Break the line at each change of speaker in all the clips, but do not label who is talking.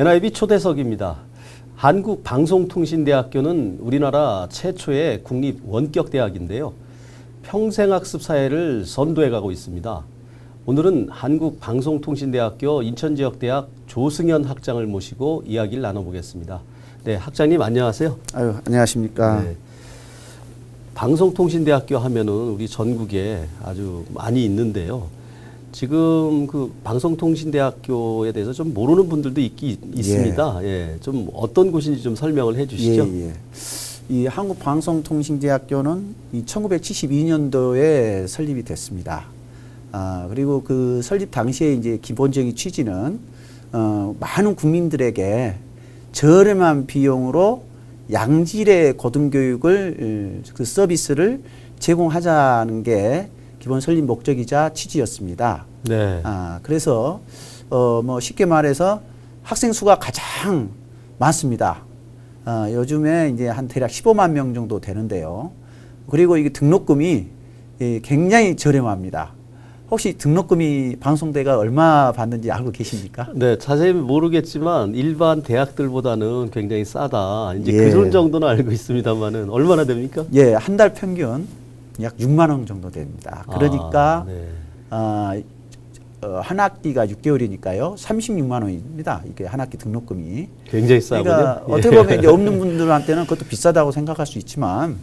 NIB 초대석입니다. 한국방송통신대학교는 우리나라 최초의 국립 원격대학인데요. 평생학습 사회를 선도해 가고 있습니다. 오늘은 한국방송통신대학교 인천지역대학 조승현 학장을 모시고 이야기를 나눠보겠습니다. 네, 학장님 안녕하세요.
아유, 안녕하십니까.
네. 방송통신대학교 하면은 우리 전국에 아주 많이 있는데요. 지금 그 방송통신대학교에 대해서 좀 모르는 분들도 있기 있습니다. 예. 좀 어떤 곳인지 좀 설명을 해 주시죠.
예, 예. 이 한국방송통신대학교는 이 1972년도에 설립이 됐습니다. 아, 그리고 그 설립 당시에 이제 기본적인 취지는 어, 많은 국민들에게 저렴한 비용으로 양질의 고등교육을 어, 그 서비스를 제공하자는 게 기본 설립 목적이자 취지였습니다.
네.
아, 그래서 어, 뭐 쉽게 말해서 학생 수가 가장 많습니다. 아, 요즘에 이제 한 대략 15만 명 정도 되는데요. 그리고 이게 등록금이 예, 굉장히 저렴합니다. 혹시 등록금이 방송대가 얼마 받는지 알고 계십니까?
네, 자세히 모르겠지만 일반 대학들보다는 굉장히 싸다. 이제
예.
그런 정도는 알고 있습니다만은 얼마나 됩니까?
예, 한 달 평균 약 6만 원 정도 됩니다. 그러니까
아, 네.
아, 어, 한 학기가 6개월이니까요. 36만 원입니다. 이게 한 학기 등록금이.
굉장히 싸군요.
그러니까
예.
어떻게 보면 이제 없는 분들한테는 그것도 비싸다고 생각할 수 있지만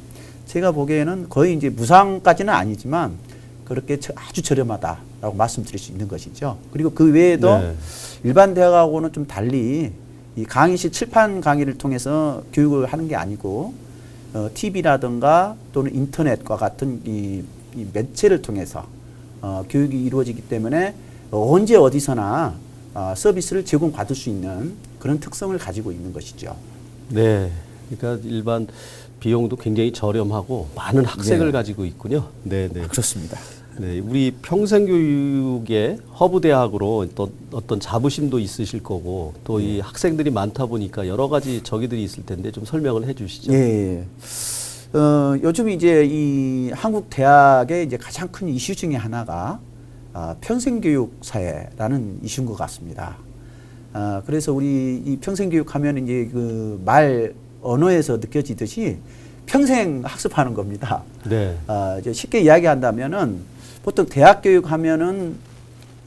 제가 보기에는 거의 이제 무상까지는 아니지만 그렇게 저- 아주 저렴하다라고 말씀드릴 수 있는 것이죠. 그리고 그 외에도
네.
일반 대학하고는 좀 달리 이 강의실 칠판 강의를 통해서 교육을 하는 게 아니고 어, TV라든가 또는 인터넷과 같은 이, 이 매체를 통해서 어, 교육이 이루어지기 때문에 어, 언제 어디서나 어, 서비스를 제공받을 수 있는 그런 특성을 가지고 있는 것이죠.
네. 그러니까 일반 비용도 굉장히 저렴하고 많은 학생을
네.
가지고 있군요. 네, 네.
그렇습니다.
네, 우리 평생교육의 허브 대학으로 또 어떤 자부심도 있으실 거고 또 이 학생들이 많다 보니까 여러 가지 적이들이 있을 텐데 좀 설명을 해주시죠.
예. 예. 어, 요즘 이제 이 한국 대학의 이제 가장 큰 이슈 중에 하나가 아, 평생교육 사회라는 이슈인 것 같습니다. 아, 그래서 우리 이 평생교육 하면 이제 그 말 언어에서 느껴지듯이 평생 학습하는 겁니다.
네.
아, 이제 쉽게 이야기한다면은 보통 대학 교육 하면은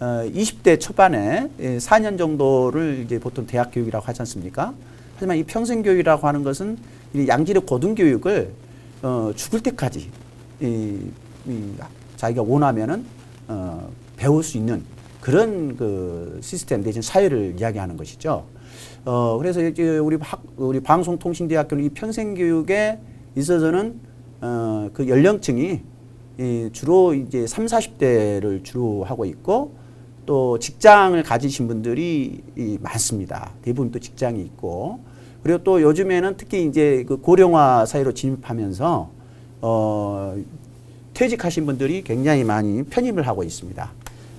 어, 20대 초반에 예, 4년 정도를 이제 보통 대학 교육이라고 하지 않습니까? 하지만 이 평생 교육이라고 하는 것은 이 양질의 고등 교육을 어, 죽을 때까지 이, 이 자기가 원하면은 어, 배울 수 있는 그런 그 시스템 내지 사회를 이야기하는 것이죠. 어, 그래서 이제 우리 학, 우리 방송통신대학교는 이 평생 교육에 있어서는 어, 그 연령층이 이 주로 이제 3, 40대를 주로 하고 있고 또 직장을 가지신 분들이 이 많습니다. 대부분 또 직장이 있고 그리고 또 요즘에는 특히 이제 그 고령화 사회로 진입하면서 어 퇴직하신 분들이 굉장히 많이 편입을 하고 있습니다.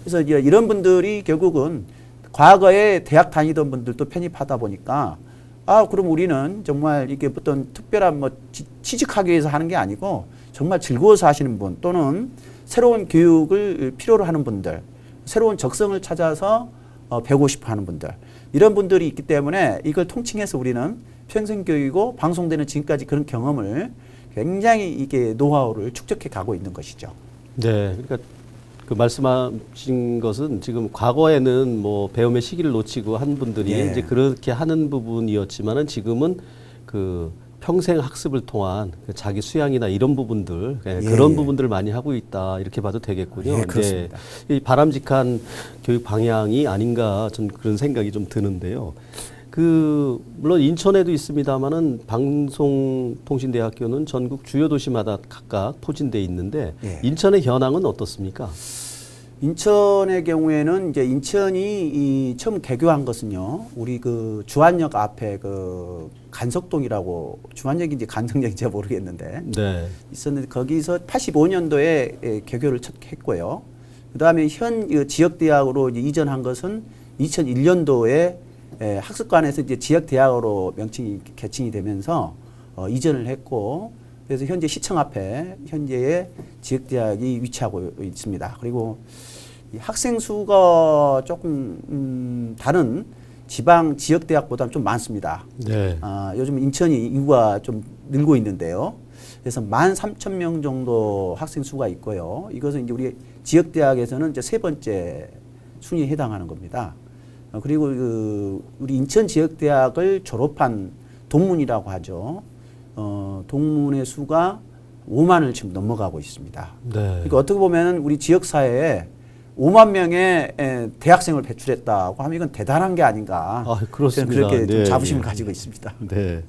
그래서 이제 이런 분들이 결국은 과거에 대학 다니던 분들도 편입하다 보니까 아 그럼 우리는 정말 이게 어떤 특별한 뭐 지- 취직하기 위해서 하는 게 아니고 정말 즐거워서 하시는 분 또는 새로운 교육을 필요로 하는 분들 새로운 적성을 찾아서 어, 배우고 싶어 하는 분들 이런 분들이 있기 때문에 이걸 통칭해서 우리는 평생교육이고 방송되는 지금까지 그런 경험을 굉장히 이게 노하우를 축적해 가고 있는 것이죠.
네. 그러니까 그 말씀하신 것은 지금 과거에는 뭐 배움의 시기를 놓치고 한 분들이
예.
이제 그렇게 하는 부분이었지만은 지금은 그 평생 학습을 통한 그 자기 수양이나 이런 부분들 예,
예,
그런
예.
부분들을 많이 하고 있다 이렇게 봐도 되겠군요.
예, 그렇습니다.
네. 이 바람직한 교육 방향이 아닌가 좀 그런 생각이 좀 드는데요. 그 물론 인천에도 있습니다만은 방송통신대학교는 전국 주요 도시마다 각각 포진돼 있는데
예.
인천의 현황은 어떻습니까?
인천의 경우에는 이제 인천이 이 처음 개교한 것은요. 우리 그 주안역 앞에 그 간석동이라고 주안역인지 간성역인지 잘 모르겠는데
네.
있었는데 거기서 85년도에 개교를 첫 했고요. 그다음에 현이 지역 대학으로 이전한 것은 2001년도에 학습관에서 이제 지역 대학으로 명칭이 개칭이 되면서 어, 이전을 했고 그래서 현재 시청 앞에 현재의 지역 대학이 위치하고 있습니다. 그리고 이 학생 수가 조금 음, 다른 지방 지역 대학보다는 좀 많습니다.
네.
아, 요즘 인천이 인구가 좀 늘고 있는데요. 그래서 만 삼천 명 정도 학생 수가 있고요. 이것은 이제 우리 지역 대학에서는 이제 세 번째 순위에 해당하는 겁니다. 어, 그리고 그 우리 인천 지역 대학을 졸업한 동문이라고 하죠. 어, 동문의 수가 5만을 지금 넘어가고 있습니다.
네.
그러니까 어떻게 보면은 우리 지역 사회에 5만 명의 에, 대학생을 배출했다고 하면 이건 대단한 게 아닌가.
아, 그렇습니다.
저는 그렇게 좀
네,
자부심을
네.
가지고 있습니다.
네.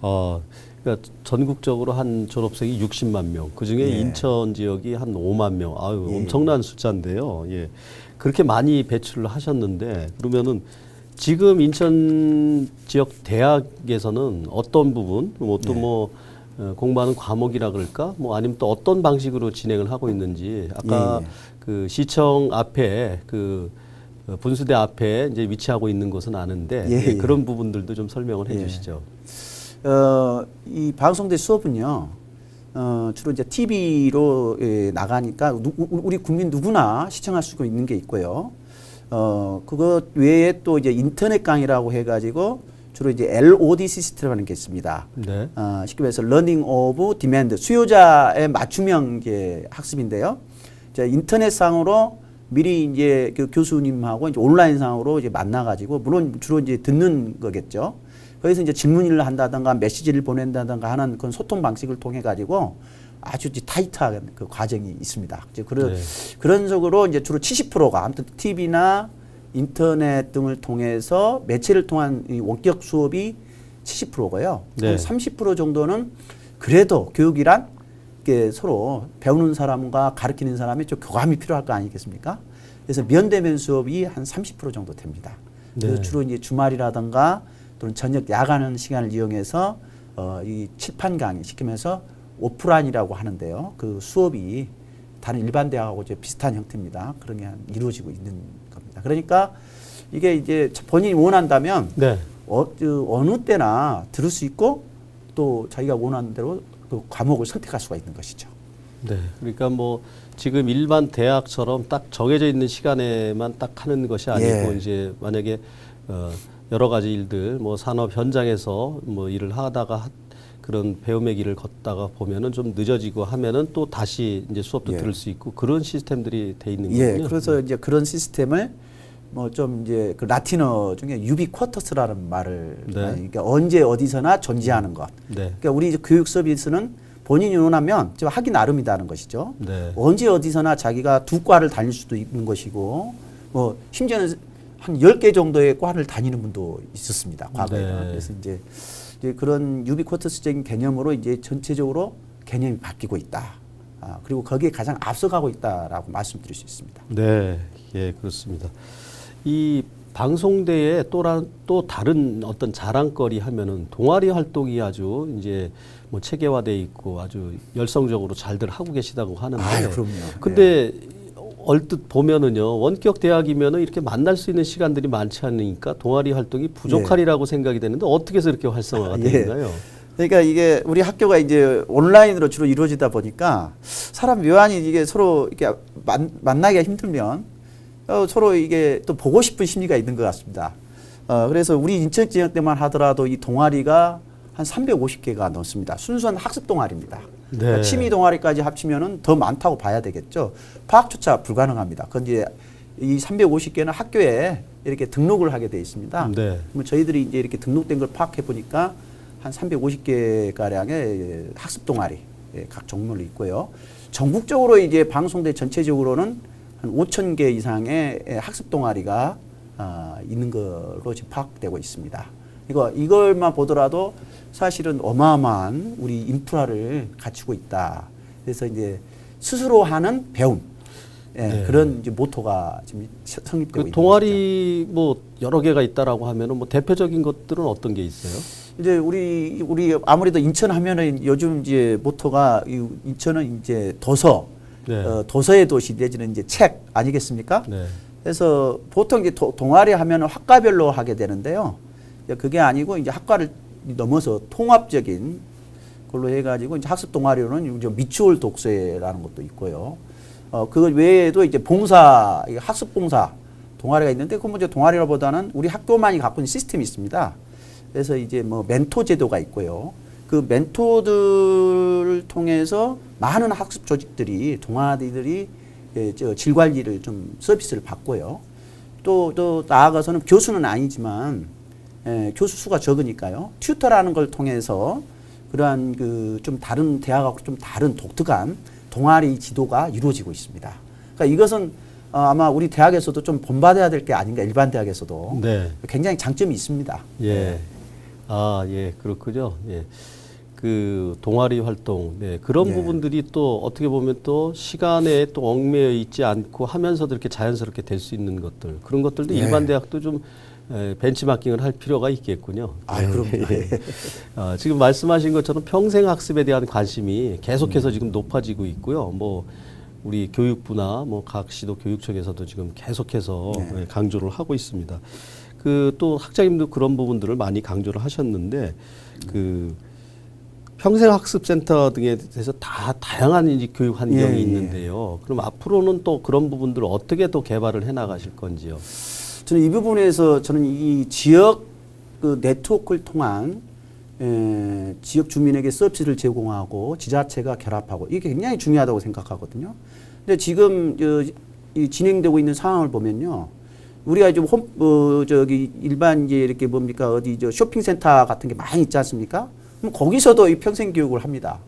어, 그러니까 전국적으로 한 졸업생이 60만 명, 그 중에
예.
인천 지역이 한 5만 명. 아유,
예.
엄청난 숫자인데요. 예. 그렇게 많이 배출을 하셨는데 그러면은 지금 인천 지역 대학에서는 어떤 부분, 뭐또
네.
뭐 어, 공부하는 과목이라 그럴까? 뭐 아니면 또 어떤 방식으로 진행을 하고 있는지 아까
예, 예.
그 시청 앞에 그 어, 분수대 앞에 이제 위치하고 있는 곳은 아는데
예,
예,
예.
그런 부분들도 좀 설명을
예.
해주시죠.
어, 이 방송대 수업은요, 어, 주로 이제 TV로 예, 나가니까 누, 우- 우리 국민 누구나 시청할 수 있는 게 있고요. 어, 그것 외에 또 이제 인터넷 강의라고 해가지고 주로 이제 LOD 시스템이라는 게 있습니다.
네.
어, 쉽게 말해서 러닝 오브 디맨드 수요자의 맞춤형 이제 학습인데요. 자, 인터넷상으로 미리 이제 그 교수님하고 이제 온라인상으로 이제 만나가지고 물론 주로 이제 듣는 거겠죠. 거기서 이제 질문을 한다든가 메시지를 보낸다든가 하는 그런 소통 방식을 통해 가지고 아주 타이트한 그 과정이 있습니다. 이제 그런
네.
그런 식으로 이제 주로 70%가 아무튼 TV나 인터넷 등을 통해서 매체를 통한 이 원격 수업이 70%고요.
네.
30% 정도는 그래도 교육이란 이게 서로 배우는 사람과 가르치는 사람이 좀 교감이 필요할 거 아니겠습니까? 그래서 면대면 수업이 한 30% 정도 됩니다. 그래서
네.
주로 이제 주말이라든가 또는 저녁 야간 시간을 이용해서 어, 이 칠판 강의 시키면서 오프라인이라고 하는데요. 그 수업이 다른 일반 대학하고 이제 비슷한 형태입니다. 그런 게한 이루어지고 있는 겁니다. 그러니까 이게 이제 본인이 원한다면
네.
어, 그 어느 때나 들을 수 있고 또 자기가 원하는 대로 그 과목을 선택할 수가 있는 것이죠.
네. 그러니까 뭐 지금 일반 대학처럼 딱 정해져 있는 시간에만 딱 하는 것이 아니고
예.
이제 만약에 어 여러 가지 일들 뭐 산업 현장에서 뭐 일을 하다가 하- 그런 배움의 길을 걷다가 보면은 좀 늦어지고 하면은 또 다시 이제 수업도
예.
들을 수 있고 그런 시스템들이 돼 있는
예,
거군요.
그래서 이제 그런 시스템을 뭐 좀 이제 그 라틴어 중에 유비쿼터스라는 말을
네.
그러니까 언제 어디서나 존재하는 것.
네.
그러니까 우리 교육 서비스는 본인이 원하면 좀 하기 나름이다는 것이죠.
네.
언제 어디서나 자기가 두 과를 다닐 수도 있는 것이고 뭐 심지어는 한 열 개 정도의 과를 다니는 분도 있었습니다. 과거에.
네.
그래서 이제, 이제 그런 유비쿼터스적인 개념으로 이제 전체적으로 개념이 바뀌고 있다. 아, 그리고 거기에 가장 앞서가고 있다라고 말씀드릴 수 있습니다.
네, 예, 그렇습니다. 이 방송대에 또라, 또 다른 어떤 자랑거리 하면은 동아리 활동이 아주 이제 뭐 체계화돼 있고 아주 열성적으로 잘들 하고 계시다고 하는데.
아유, 그럼요.
근데 얼뜻 보면은요 원격 대학이면은 이렇게 만날 수 있는 시간들이 많지 않으니까 동아리 활동이 부족하리라고 생각이 되는데 어떻게 해서 이렇게 활성화가
예.
되나요?
그러니까 이게 우리 학교가 이제 온라인으로 주로 이루어지다 보니까 사람 묘안이 이게 서로 이렇게 만, 만나기가 힘들면 어, 서로 이게 또 보고 싶은 심리가 있는 것 같습니다. 어, 그래서 우리 인천 지역 때만 하더라도 이 동아리가 한 350개가 넘습니다. 순수한 학습 동아리입니다.
네.
그러니까 취미 동아리까지 합치면은 더 많다고 봐야 되겠죠. 파악조차 불가능합니다. 그건 이제 이 350개는 학교에 이렇게 등록을 하게 돼 있습니다.
네.
뭐 저희들이 이제 이렇게 등록된 걸 파악해 보니까 한 350개 가량의 학습 동아리 예, 각 종류로 있고요. 전국적으로 이제 방송대 전체적으로는 한 5천 개 이상의 예, 학습 동아리가 아, 있는 걸로 지금 파악되고 있습니다. 이거 이걸만 보더라도 사실은 어마어마한 우리 인프라를 갖추고 있다. 그래서 이제 스스로 하는 배움 예,
네.
그런 이제 모토가 지금 서- 성립되고
그
있는
동아리 뭐 여러 개가 있다라고 하면은 뭐 대표적인 것들은 어떤 게 있어요?
이제 우리 우리 아무래도 인천 하면은 요즘 이제 모토가 이 인천은 이제 도서
네.
어, 도서의 도시 내지는 이제 책 아니겠습니까?
네.
그래서 보통 이제 도, 동아리 하면은 학과별로 하게 되는데요. 그게 아니고 이제 학과를 넘어서 통합적인 걸로 해가지고 이제 학습 동아리로는 이제 미추홀 독서회라는 것도 있고요. 어, 그 외에도 이제 봉사, 학습 봉사 동아리가 있는데 그 먼저 동아리라보다는 우리 학교만이 갖고 있는 시스템이 있습니다. 그래서 이제 뭐 멘토 제도가 있고요. 그 멘토들을 통해서 많은 학습 조직들이 동아리들이 예, 저질 관리를 좀 서비스를 받고요. 또, 또 나아가서는 교수는 아니지만 예, 교수 수가 적으니까요. 튜터라는 걸 통해서 그러한 그 좀 다른 대학하고 좀 다른 독특한 동아리 지도가 이루어지고 있습니다. 그러니까 이것은 어, 아마 우리 대학에서도 좀 본받아야 될 게 아닌가 일반 대학에서도
네.
굉장히 장점이 있습니다.
예. 아, 예, 그렇군요. 예. 그 동아리 활동, 네, 그런
네.
부분들이 또 어떻게 보면 또 시간에 또 얽매여 있지 않고 하면서도 이렇게 자연스럽게 될 수 있는 것들, 그런 것들도
네.
일반 대학도 좀 에, 벤치마킹을 할 필요가 있겠군요.
아, 그럼요.
예. 어, 지금 말씀하신 것처럼 평생 학습에 대한 관심이 계속해서 지금 높아지고 있고요. 뭐 우리 교육부나 뭐 각 시도 교육청에서도 지금 계속해서
네.
예, 강조를 하고 있습니다. 그 또 학장님도 그런 부분들을 많이 강조를 하셨는데 그 평생 학습 센터 등에 대해서 다 다양한 이제 교육 환경이
예, 예.
있는데요. 그럼 앞으로는 또 그런 부분들을 어떻게 또 개발을 해 나가실 건지요?
저는 이 부분에서 저는 이 지역 그 네트워크를 통한 에, 지역 주민에게 서비스를 제공하고 지자체가 결합하고 이게 굉장히 중요하다고 생각하거든요. 근데 지금 저, 이 진행되고 있는 상황을 보면요. 우리가 좀 홈, 어, 저기 일반 이제 이렇게 뭡니까 어디 저 쇼핑센터 같은 게 많이 있지 않습니까? 그럼 거기서도 이 평생 교육을 합니다.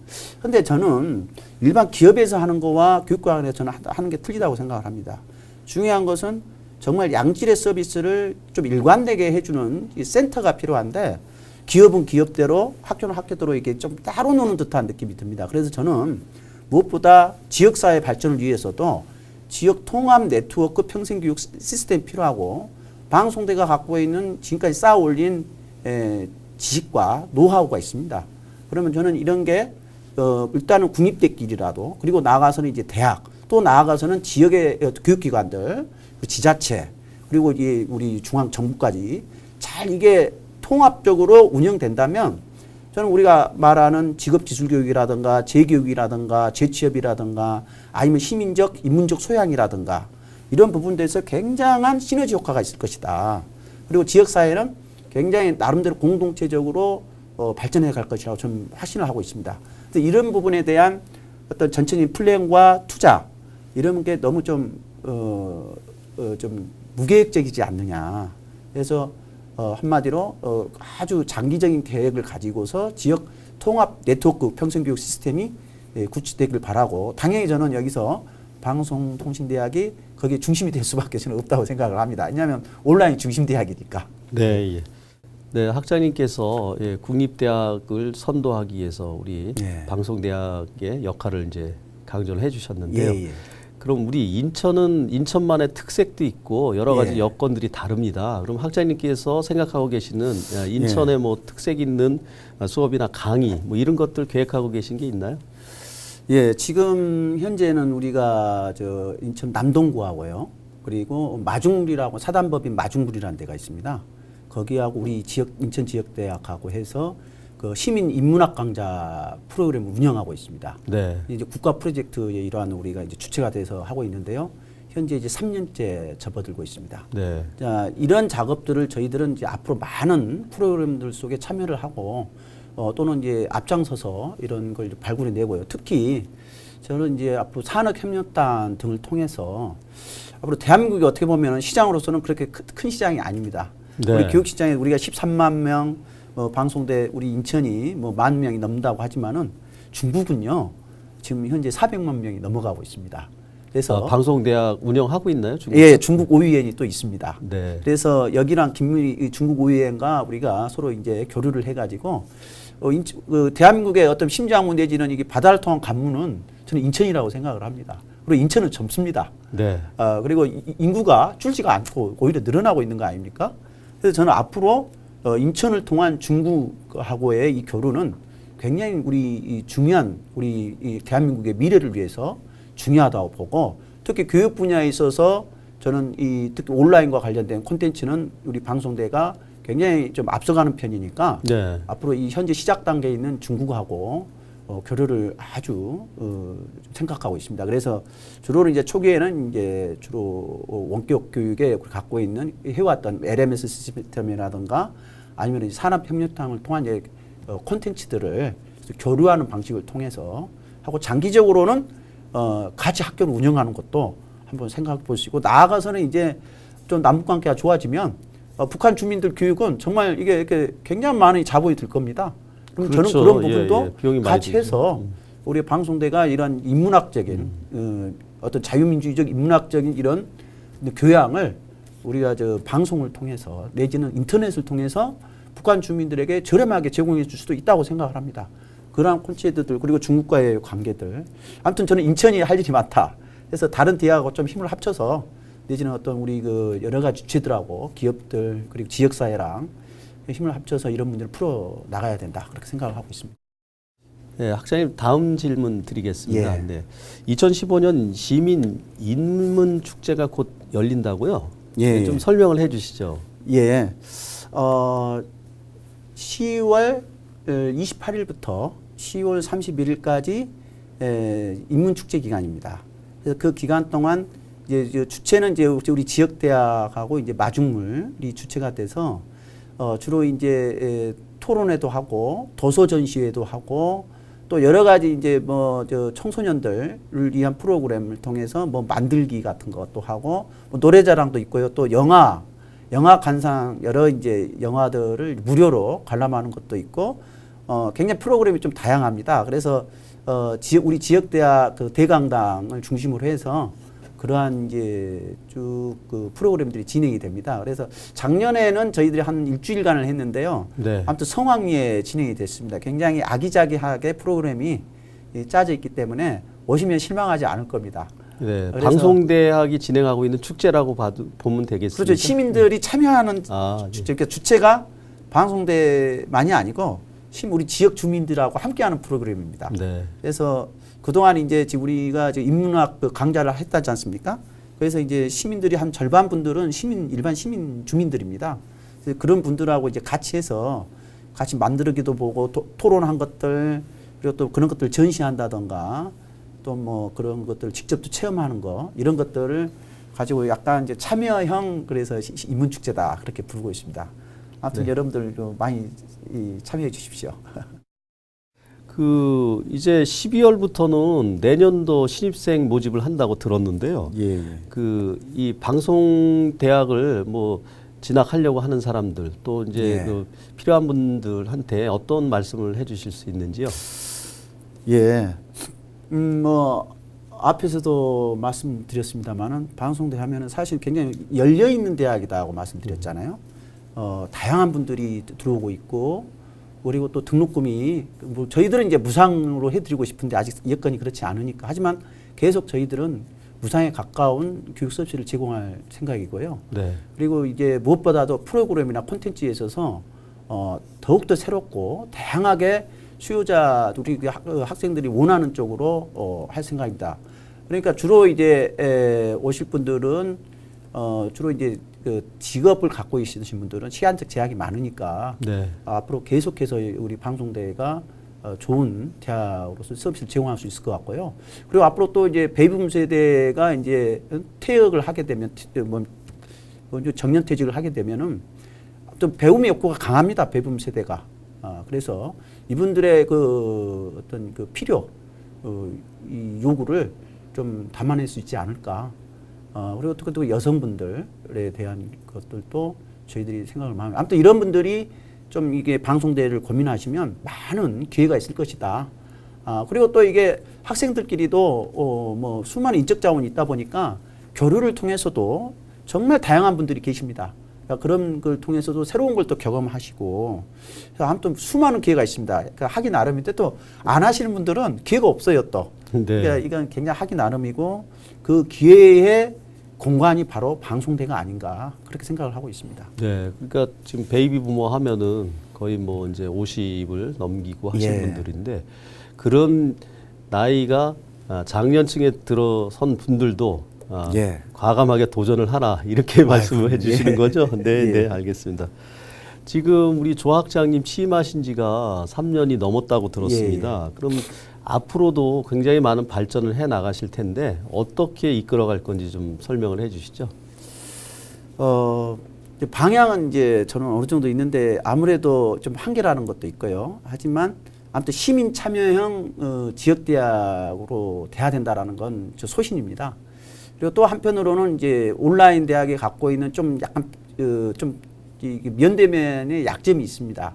근데 저는 일반 기업에서 하는 거와 교육관에서 저는 하- 하는 게 틀리다고 생각을 합니다. 중요한 것은 정말 양질의 서비스를 좀 일관되게 해주는 이 센터가 필요한데 기업은 기업대로 학교는 학교대로 이게 좀 따로 노는 듯한 느낌이 듭니다. 그래서 저는 무엇보다 지역사회 발전을 위해서도 지역 통합 네트워크 평생 교육 시- 시스템이 필요하고 방송대가 갖고 있는 지금까지 쌓아 올린 에, 지식과 노하우가 있습니다. 그러면 저는 이런 게 어, 일단은 국립대끼리라도 그리고 나아가서는 이제 대학 또 나아가서는 지역의 어, 교육기관들 그 지자체 그리고 이 우리 중앙 정부까지 잘 이게 통합적으로 운영된다면 저는 우리가 말하는 직업 기술 교육이라든가 재교육이라든가 재취업이라든가 아니면 시민적 인문적 소양이라든가 이런 부분들에서 굉장한 시너지 효과가 있을 것이다. 그리고 지역 사회는 굉장히 나름대로 공동체적으로 어, 발전해 갈 것이라고 저는 확신을 하고 있습니다. 그래서 이런 부분에 대한 어떤 전체적인 플랜과 투자 이런 게 너무 좀, 어, 어, 좀 무계획적이지 않느냐. 그래서 어, 한마디로 어, 아주 장기적인 계획을 가지고서 지역 통합 네트워크 평생교육 시스템이 예, 구축되길 바라고 당연히 저는 여기서 방송통신대학이 거기에 중심이 될 수밖에 저는 없다고 생각을 합니다. 왜냐하면 온라인 중심 대학이니까.
네, 예. 네, 학장님께서 예, 국립대학을 선도하기 위해서 우리
예.
방송대학의 역할을 이제 강조를 해주셨는데요.
예, 예.
그럼 우리 인천은 인천만의 특색도 있고 여러 가지
예.
여건들이 다릅니다. 그럼 학장님께서 생각하고 계시는 야, 인천의 뭐 특색 있는 수업이나 강의 뭐 이런 것들 계획하고 계신 게 있나요?
예, 지금 현재는 우리가 저 인천 남동구하고요. 그리고 마중리라고 사단법인 마중구리라는 데가 있습니다. 거기하고 우리 지역 인천 지역 대학하고 해서 그 시민 인문학 강좌 프로그램을 운영하고 있습니다.
네.
이제 국가 프로젝트의 일환 우리가 이제 주체가 돼서 하고 있는데요. 현재 이제 3년째 접어들고 있습니다.
네.
자, 이런 작업들을 저희들은 이제 앞으로 많은 프로그램들 속에 참여를 하고 어, 또는 이제 앞장서서 이런 걸 발굴해 내고요. 특히 저는 이제 앞으로 산업협력단 등을 통해서 앞으로 대한민국이 어떻게 보면 시장으로서는 그렇게 큰, 큰 시장이 아닙니다.
네.
우리 교육 시장에 우리가 13만 명 어, 방송대 우리 인천이 뭐 만 명이 넘는다고 하지만은 중국은요 지금 현재 400만 명이 넘어가고 있습니다. 그래서
아, 방송대학 운영하고 있나요? 중국?
예, 중국 오유엔이 또 있습니다.
네.
그래서 여기랑 이 중국 오유엔과 우리가 서로 이제 교류를 해가지고 어, 인, 그 대한민국의 어떤 심장문 내지는 이게 바다를 통한 관문은 저는 인천이라고 생각을 합니다. 그리고 인천은 젊습니다.
네.
어, 그리고 이- 인구가 줄지가 않고 오히려 늘어나고 있는 거 아닙니까? 그래서 저는 앞으로 어, 인천을 통한 중국하고의 이 교류는 굉장히 우리 이 중요한 우리 이 대한민국의 미래를 위해서 중요하다고 보고 특히 교육 분야에 있어서 저는 이 특히 온라인과 관련된 콘텐츠는 우리 방송대가 굉장히 좀 앞서가는 편이니까
네.
앞으로 이 현재 시작 단계에 있는 중국하고 어, 교류를 아주 어, 생각하고 있습니다. 그래서 주로 이제 초기에는 이제 주로 어, 원격 교육에 갖고 있는 해왔던 LMS 시스템이라든가 아니면 이제 산업협력탕을 통한 이제 어, 콘텐츠들을 교류하는 방식을 통해서 하고 장기적으로는 어, 같이 학교를 운영하는 것도 한번 생각해 보시고 나아가서는 이제 좀 남북 관계가 좋아지면 어, 북한 주민들 교육은 정말 이게 이렇게 굉장히 많은 자본이 들 겁니다. 그럼
그렇죠.
저는 그런
예,
부분도
예. 많이
같이. 해서
음.
우리 방송대가 이런 인문학적인
음.
어, 어떤 자유민주주의적 인문학적인 이런 교양을 우리가 저 방송을 통해서 내지는 인터넷을 통해서 북한 주민들에게 저렴하게 제공해 줄 수도 있다고 생각을 합니다. 그러한 콘텐츠들 그리고 중국과의 관계들. 아무튼 저는 인천이 할 일이 많다. 그래서 다른 대학하고 좀 힘을 합쳐서 내지는 어떤 우리 그 여러 가지 주체들하고 기업들 그리고 지역 사회랑 힘을 합쳐서 이런 문제를 풀어 나가야 된다. 그렇게 생각을 하고 있습니다.
네, 학장님 다음 질문 드리겠습니다.
예.
네. 2015년 시민 인문 축제가 곧 열린다고요?
예,
네, 좀
예.
설명을 해주시죠.
예. 어, 10월 28일부터 10월 31일까지 에, 인문축제 기간입니다. 그래서 그 기간 동안 이제 저 주체는 이제 우리 지역 대학하고 이제 마중물이 주체가 돼서 어, 주로 이제 에, 토론회도 하고 도서 전시회도 하고 또 여러 가지 이제 뭐 저 청소년들을 위한 프로그램을 통해서 뭐 만들기 같은 것도 하고 뭐 노래자랑도 있고요. 또 영화 영화 관상 여러 이제 영화들을 무료로 관람하는 것도 있고 어 굉장히 프로그램이 좀 다양합니다. 그래서 어 지역 우리 지역 대학 그 대강당을 중심으로 해서 그러한 이제 쭉 그 프로그램들이 진행이 됩니다. 그래서 작년에는 저희들이 한 일주일간을 했는데요.
네.
아무튼 성황리에 진행이 됐습니다. 굉장히 아기자기하게 프로그램이 이 짜져 있기 때문에 오시면 실망하지 않을 겁니다.
네. 방송대학이 진행하고 있는 축제라고 봐도, 보면 되겠습니다.
그렇죠. 시민들이 참여하는
아,
주,
예.
그러니까 주체가 방송대만이 아니고 시- 우리 지역 주민들하고 함께하는 프로그램입니다.
네.
그래서 그동안 이제 지금 우리가 지금 인문학 그 강좌를 했다지 않습니까? 그래서 이제 시민들이 한 절반 분들은 시민 일반 시민 주민들입니다. 그래서 그런 분들하고 이제 같이 해서 같이 만들기도 보고 도, 토론한 것들 그리고 또 그런 것들 전시한다던가 또 뭐 그런 것들 직접 또 체험하는 거 이런 것들을 가지고 약간 이제 참여형 그래서 인문축제다 그렇게 부르고 있습니다. 아무튼
네.
여러분들 좀 많이 이, 참여해 주십시오.
그 이제 12월부터는 내년도 신입생 모집을 한다고 들었는데요.
예, 예.
그이 방송 대학을 뭐 진학하려고 하는 사람들 또 이제
예.
그 필요한 분들한테 어떤 말씀을 해주실 수 있는지요?
예. 음, 뭐, 앞에서도 말씀드렸습니다만은 방송대 하면은 사실 굉장히 열려 있는 대학이다고 말씀드렸잖아요. 어, 다양한 분들이 들어오고 있고, 그리고 또 등록금이, 뭐 저희들은 이제 무상으로 해드리고 싶은데 아직 여건이 그렇지 않으니까. 하지만 계속 저희들은 무상에 가까운 교육 서비스를 제공할 생각이고요.
네.
그리고 이제 무엇보다도 프로그램이나 콘텐츠에 있어서 어, 더욱더 새롭고 다양하게 수요자 우리 그 학, 어, 학생들이 원하는 쪽으로 어, 할 생각입니다. 그러니까 주로 이제 에, 오실 분들은 어, 주로 이제 그 직업을 갖고 있으신 분들은 시간적 제약이 많으니까
네.
앞으로 계속해서 우리 방송대가 어, 좋은 대학으로서 서비스를 제공할 수 있을 것 같고요. 그리고 앞으로 또 이제 베이비붐 세대가 이제 퇴역을 하게 되면 티- 뭐, 뭐 이제 정년 퇴직을 하게 되면은 또 배움의 욕구가 강합니다. 베이비붐 세대가. 아, 그래서 이분들의 그 어떤 그 필요, 어, 이 요구를 좀 담아낼 수 있지 않을까. 어, 그리고 또, 또 여성분들에 대한 것들도 저희들이 생각을 많이. 아무튼 이런 분들이 좀 이게 방송대를 고민하시면 많은 기회가 있을 것이다. 아, 그리고 또 이게 학생들끼리도 어, 뭐 수많은 인적 자원이 있다 보니까 교류를 통해서도 정말 다양한 분들이 계십니다. 그러니까 그런 걸 통해서도 새로운 걸 또 경험하시고 그래서 아무튼 수많은 기회가 있습니다. 그러니까 하기 나름인데 또 안 하시는 분들은 기회가 없어요 또.
네.
그러니까 이건 굉장히 하기 나름이고 그 기회의 공간이 바로 방송대가 아닌가 그렇게 생각을 하고 있습니다.
네. 그러니까 지금 베이비 부모 하면은 거의 뭐 이제 50을 넘기고 하신
예.
분들인데 그런 나이가 아, 장년층에 들어선 분들도 아,
예.
과감하게 도전을 하라 이렇게 말씀을 해주시는
예.
거죠. 네,
예.
네, 알겠습니다. 지금 우리 조학장님 취임하신 지가 3년이 넘었다고 들었습니다. 그럼 앞으로도 굉장히 많은 발전을 해 나가실 텐데 어떻게 이끌어 갈 건지 좀 설명을 해 주시죠.
어, 방향은 이제 저는 어느 정도 있는데 아무래도 좀 한계라는 것도 있고요. 하지만 아무튼 시민 참여형 어, 지역 대학으로 돼야 된다라는 건 저 소신입니다. 그리고 또 한편으로는 이제 온라인 대학이 갖고 있는 좀 약간 어, 좀 면대면의 약점이 있습니다.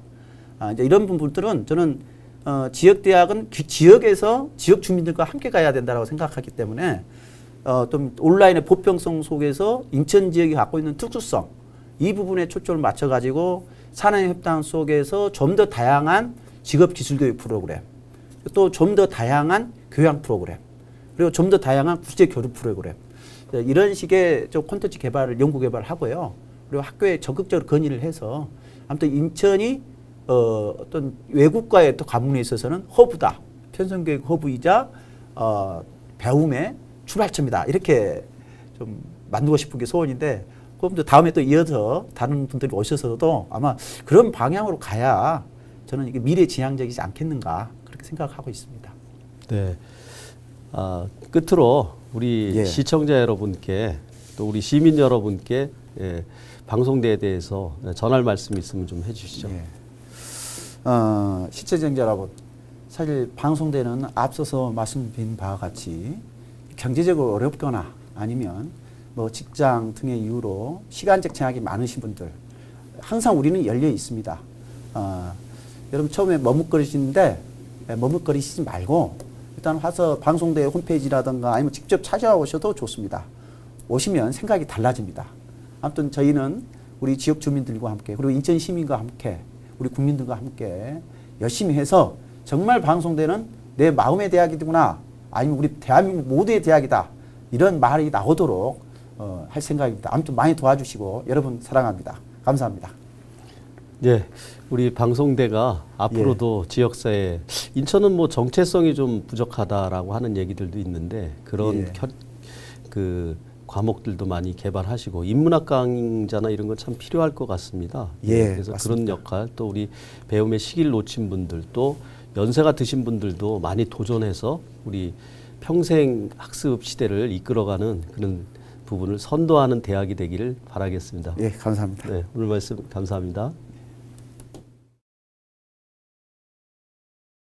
아, 이제 이런 부분들은 저는 어, 지역 대학은 그 지역에서 지역 주민들과 함께 가야 된다고 생각하기 때문에 어, 좀 온라인의 보편성 속에서 인천 지역이 갖고 있는 특수성 이 부분에 초점을 맞춰 가지고 산업 협당 속에서 좀 더 다양한 직업 기술 교육 프로그램 또 좀 더 다양한 교양 프로그램 그리고 좀 더 다양한 국제 교류 프로그램 네, 이런 식의 좀 콘텐츠 개발을 연구 개발을 하고요. 그리고 학교에 적극적으로 건의를 해서 아무튼 인천이 어, 어떤 외국과의 또 가문에 있어서는 허브다 편성교육 허브이자 어, 배움의 출발점이다 이렇게 좀 만들고 싶은 게 소원인데 그럼 또 다음에 또 이어서 다른 분들이 오셔서도 아마 그런 방향으로 가야 저는 이게 미래 지향적이지 않겠는가 그렇게 생각하고 있습니다.
네. 아, 끝으로 우리
예.
시청자 여러분께 또 우리 시민 여러분께 예, 방송대에 대해서 전할 말씀 있으면 좀 해주시죠.
예. 어, 여러분, 사실 방송대는 앞서서 말씀드린 바와 같이 경제적으로 어렵거나 아니면 뭐 직장 등의 이유로 시간적 제약이 많으신 분들 항상 우리는 열려 있습니다. 어, 여러분 처음에 머뭇거리시는데 예, 머뭇거리시지 말고 일단 와서 방송대 홈페이지라든가 아니면 직접 찾아오셔도 좋습니다. 오시면 생각이 달라집니다. 아무튼 저희는 우리 지역 주민들과 함께 그리고 인천 시민과 함께 우리 국민들과 함께 열심히 해서 정말 방송대는 내 마음의 대학이구나 아니면 우리 대한민국 모두의 대학이다 이런 말이 나오도록 어, 할 생각입니다. 아무튼 많이 도와주시고 여러분 사랑합니다. 감사합니다.
예, 우리 방송대가 앞으로도 지역사회 인천은 뭐 정체성이 좀 부족하다라고 하는 얘기들도 있는데 그런
예.
켜- 그 과목들도 많이 개발하시고 인문학 강좌나 이런 건 참 필요할 것 같습니다.
예,
그래서
맞습니다.
그런 역할 또 우리 배움의 시기를 놓친 분들 또 연세가 드신 분들도 많이 도전해서 우리 평생 학습 시대를 이끌어가는 그런 부분을 선도하는 대학이 되기를 바라겠습니다.
예, 감사합니다.
네, 오늘 말씀 감사합니다.